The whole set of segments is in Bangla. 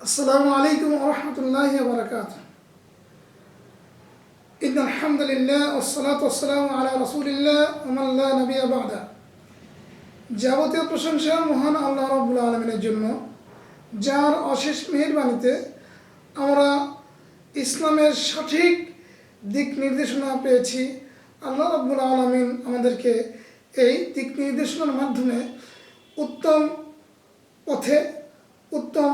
السلام عليكم ورحمة الله وبركاته إن الحمد لله والصلاة والسلام على رسول الله ومن لا نبي بعده যাবতীয় প্রশংসা মহান আল্লাহ রব্বুল আলমিনের জন্য যার অশেষ মেহরবানিতে আমরা ইসলামের সঠিক দিক নির্দেশনা পেয়েছি আল্লাহ রব্বুল আলমিন আমাদেরকে এই দিক নির্দেশনার মাধ্যমে উত্তম পথে উত্তম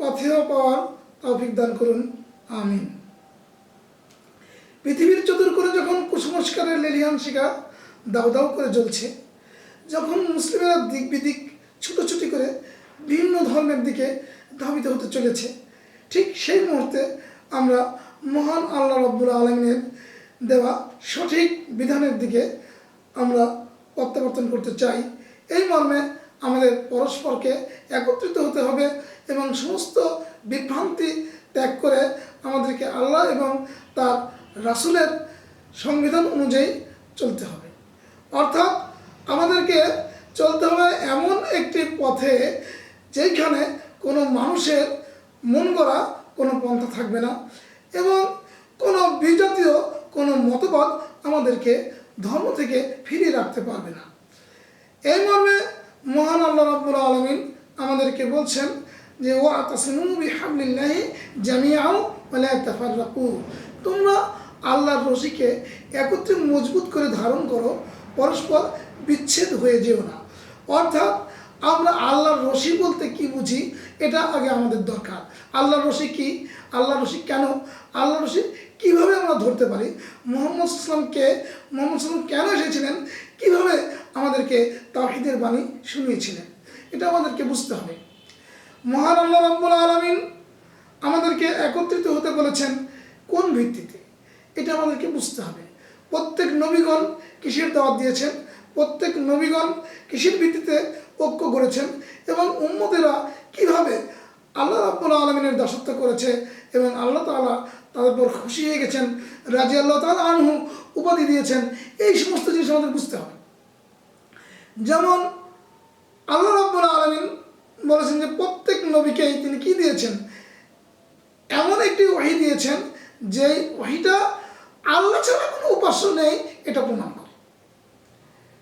পথেও পাওয়ার তৌফিক দান করুন। আমিন। পৃথিবীর চতুর্কোণে যখন কুসংস্কারের লেলিহান শিকা দাউ দাউ করে জ্বলছে, যখন মুসলিমেরা দিক বিদিক ছুটোছুটি করে ভিন্ন ধর্মের দিকে ধাবিত হতে চলেছে, ঠিক সেই মুহূর্তে আমরা মহান আল্লাহ রব্বুল আলমিনের দেওয়া সঠিক বিধানের দিকে আমরা প্রত্যাবর্তন করতে চাই। এই মর্মে আমাদের পরস্পরকে একত্রিত হতে হবে এবং সমস্ত বিভ্রান্তি ত্যাগ করে আমাদেরকে আল্লাহ এবং তার রাসুলের সংবিধান অনুযায়ী চলতে হবে। অর্থাৎ আমাদেরকে চলতে হবে এমন একটি পথে যেখানে কোনো মানুষের মন গড়া কোনো পন্থা থাকবে না এবং কোনো বিজাতীয় কোনো মতবাদ আমাদেরকে ধর্ম থেকে ফিরিয়ে রাখতে পারবে না। এই মর্মে মহান আল্লাহ রাব্বুল আলমিন আমাদেরকে বলছেন যে ও আতাসমু বিহাবলিল্লাহি জামিয়াও ওয়ালা তাফাররাকু। তোমরা আল্লাহর রশিকে একত্রে মজবুত করে ধারণ করো, পরস্পর বিচ্ছেদ হয়ে যেও না। অর্থাৎ আমরা আল্লাহর রশি বলতে কি বুঝি, এটা আগে আমাদের দরকার। আল্লাহর রশি কি? আল্লাহর রশি কেন? আল্লাহর রশি কীভাবে আমরা ধরতে পারি? মোহাম্মদ ইসলামকে মোহাম্মদ ইসলাম কেন এসেছিলেন আমাদেরকে তাহিদের বাণী শুনিয়েছিলেন। এটা আমাদেরকে বুঝতে হবে। মহান আল্লাহ রাব্বুল আলমিন আমাদেরকে একত্রিত হতে বলেছেন কোন ভিত্তিতে? এটা আমাদেরকে বুঝতে হবে। প্রত্যেক নবীগণ কিসের দাওয়াত দিয়েছেন? প্রত্যেক নবীগণ কিসের ভিত্তিতে ঐক্য করেছেন? এবং উম্মতেরা কীভাবে আল্লাহ রাব্বুল আলমিনের দাসত্ব করেছে? এবং আল্লাহ তাআলা তাদের উপর খুশি হয়ে গেছেন রাজি আল্লাহ তালা আনহু উপাধি দিয়েছেন? এই সমস্ত জিনিস আমাদের বুঝতে হবে। যেমন আল্লাহ রাব্বুল আলমিন বলেছেন যে প্রত্যেক নবীকেই তিনি কি দিয়েছেন? এমন একটি ওহি দিয়েছেন যে ওহিটা আল্লাহ ছাড়া কোনো উপাস্য নেই, এটা প্রমাণ করে।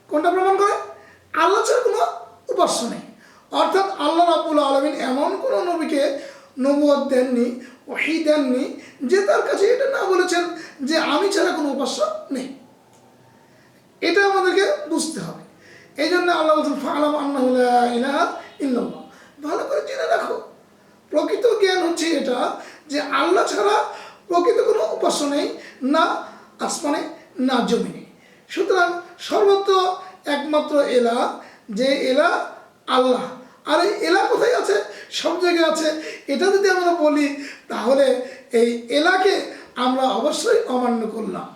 কোনটা প্রমাণ করে? আল্লাহ ছাড়া কোনো উপাস্য নেই। অর্থাৎ আল্লাহ রাবুল আলমিন এমন কোনো নবীকে নবুয়ত দেননি ওহি দেননি, যে তার কাছে এটা না বলেছেন যে আমি ছাড়া কোনো উপাস্য নেই। এটা আমাদেরকে বুঝতে হবে। এই জন্য আল্লাহ বলছেন, ফালাম আল্লাহ ইলাহা ভালো করে জেনে রাখো। প্রকৃত জ্ঞান হচ্ছে এটা যে আল্লাহ ছাড়া প্রকৃত কোনো উপাস্য নেই, না আসমানে, না জমিনে। সুতরাং সর্বত্র একমাত্র এলা, যে এলা আল্লাহ। আর এই এলা কোথায় আছে? সব জায়গায় আছে। এটা যদি আমরা বলি, তাহলে এই এলাকে আমরা অবশ্যই অমান্য করলাম।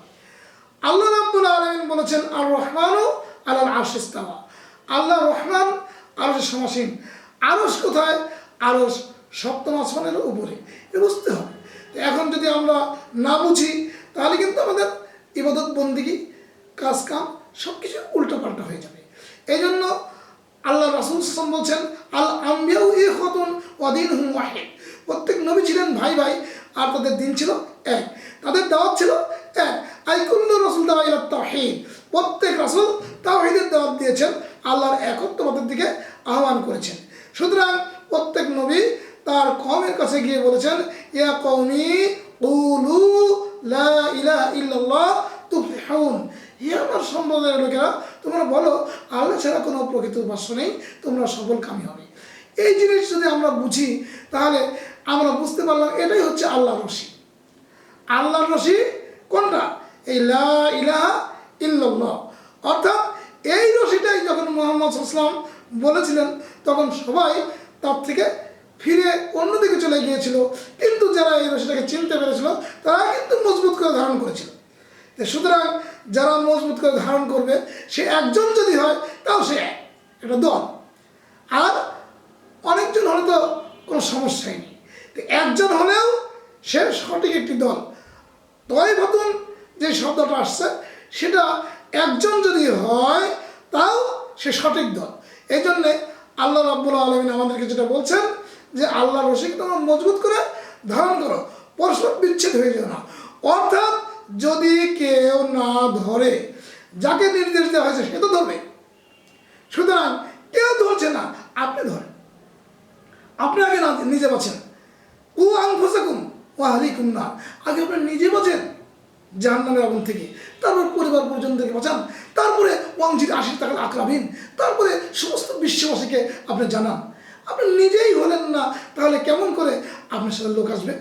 আল্লাহ রাব্বুল আলমিন বলেছেন আর রহমানও আল্লাহ আরশিস্তাওয়া আল্লাহ রহমান আরশ সমাসীন। আরস কোথায়? আরস সপ্তম আসমানের উপরে। এটা বুঝতে হবে। এখন যদি আমরা না বুঝি, তাহলে কিন্তু আমাদের ইবাদত বন্দিগি কাজ কাম সব কিছু উল্টোপাল্টা হয়ে যাবে। এই জন্য আল্লাহ রাসুল সাল্লাম বলছেন, আল আম্বিয়াউ ই খতন অদিন হুম ওয়াহিদ। প্রত্যেক নবী ছিলেন ভাই ভাই, আর তাদের দিন ছিল এক। তাদের দাওয়াত ছিল এক। আইকুল্ল রসুল দাওয়াইলা তাহিদ প্রত্যেক রাসুল তাহিদের দাওয়াত দিয়েছেন, আল্লাহর একত্ববাদের দিকে আহ্বান করেছেন। সুতরাং প্রত্যেক নবী তার কমের কাছে গিয়ে বলেছেন, ইয়া কৌমি উলু লা ইলাহা ইল্লাল্লাহ তুফলিহুন। হে আমার সম্প্রদায়ের লোকেরা, তোমরা বলো, আল্লাহ ছাড়া কোনো প্রকৃত উপাস্য নেই, তোমরা সফল কামি হবে। এই জিনিস যদি আমরা বুঝি, তাহলে আমরা বুঝতে পারলাম এটাই হচ্ছে আল্লাহ রশি। আল্লাহর রশি কোনটা? এই লা ইলাহা ইল্লাল্লাহ। অর্থাৎ এই রশিটাই যখন মোহাম্মদ ইসলাম বলেছিলেন, তখন সবাই তার থেকে ফিরে অন্যদিকে চলে গিয়েছিল। কিন্তু যারা এই রশিটাকে চিনতে পেরেছিল, তারা কিন্তু মজবুত করে ধারণ করেছিল। সুতরাং যারা মজবুত করে ধারণ করবে, সে একজন যদি হয়, তাও সে একটা দল। আর অনেকজন হলে তো কোনো সমস্যাই নেই। একজন হলেও সে সঠিক একটি দল। তয় নতুন যে শব্দটা আসছে সেটা একজন যদি হয়, তাও সে সঠিক দল। এই জন্যে আল্লাহ রাব্বুল আলমিন আমাদেরকে যেটা বলছেন যে, আল্লাহ রশিকে তোমরা মজবুত করে ধারণ করো, পরস্পর বিচ্ছেদ হয়ে যাও না। অর্থাৎ যদি কেউ না ধরে, যাকে নির্দেশ দেওয়া হয়েছে সে তো ধরবে। সুতরাং কেউ ধরছে না, আপনি ধরেন। আপনি আগে না, নিজে বাঁচেন ও আংফুসাকুম ও আহলিকুম না আগে আপনি নিজে বাঁচেন জাহান্নামের আগুন থেকে। তারপর পরিবার পরিজন থেকে বাঁচান। তারপরে ওয়াংজির আশির টাকার আক্রামীন তারপরে সমস্ত বিশ্ববাসীকে আপনি জানান। আপনি নিজেই হলেন না, তাহলে কেমন করে আপনার সাথে লোক আসবে?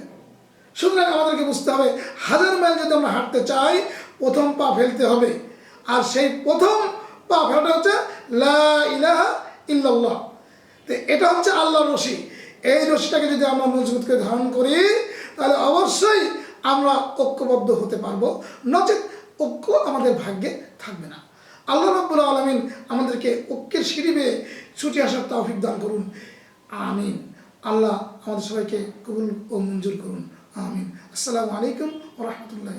সুতরাং আমাদেরকে বুঝতে হবে, হাজার মাইল যদি আমরা হাঁটতে চাই, প্রথম পা ফেলতে হবে। আর সেই প্রথম পা ফেলাটা হচ্ছে, লা ইল্লাল্লাহ। তো এটা হচ্ছে আল্লাহর রশি। এই রশিটাকে যদি আমরা মজবুত করে ধারণ করি, তাহলে অবশ্যই আমরা ঐক্যবদ্ধ হতে পারব। নচেত ঐক্য আমাদের ভাগ্যে থাকবে না। আল্লাহ রব্বুল আলমিন আমাদেরকে ঐক্যের সিঁড়ি বেয়ে ছুটে আসার তৌফিক দান করুন। আমিন। আল্লাহ আমাদের সবাইকে কবুল ও মঞ্জুর করুন। আমিন। আসসালামু আলাইকুম রহমতুল্লাহ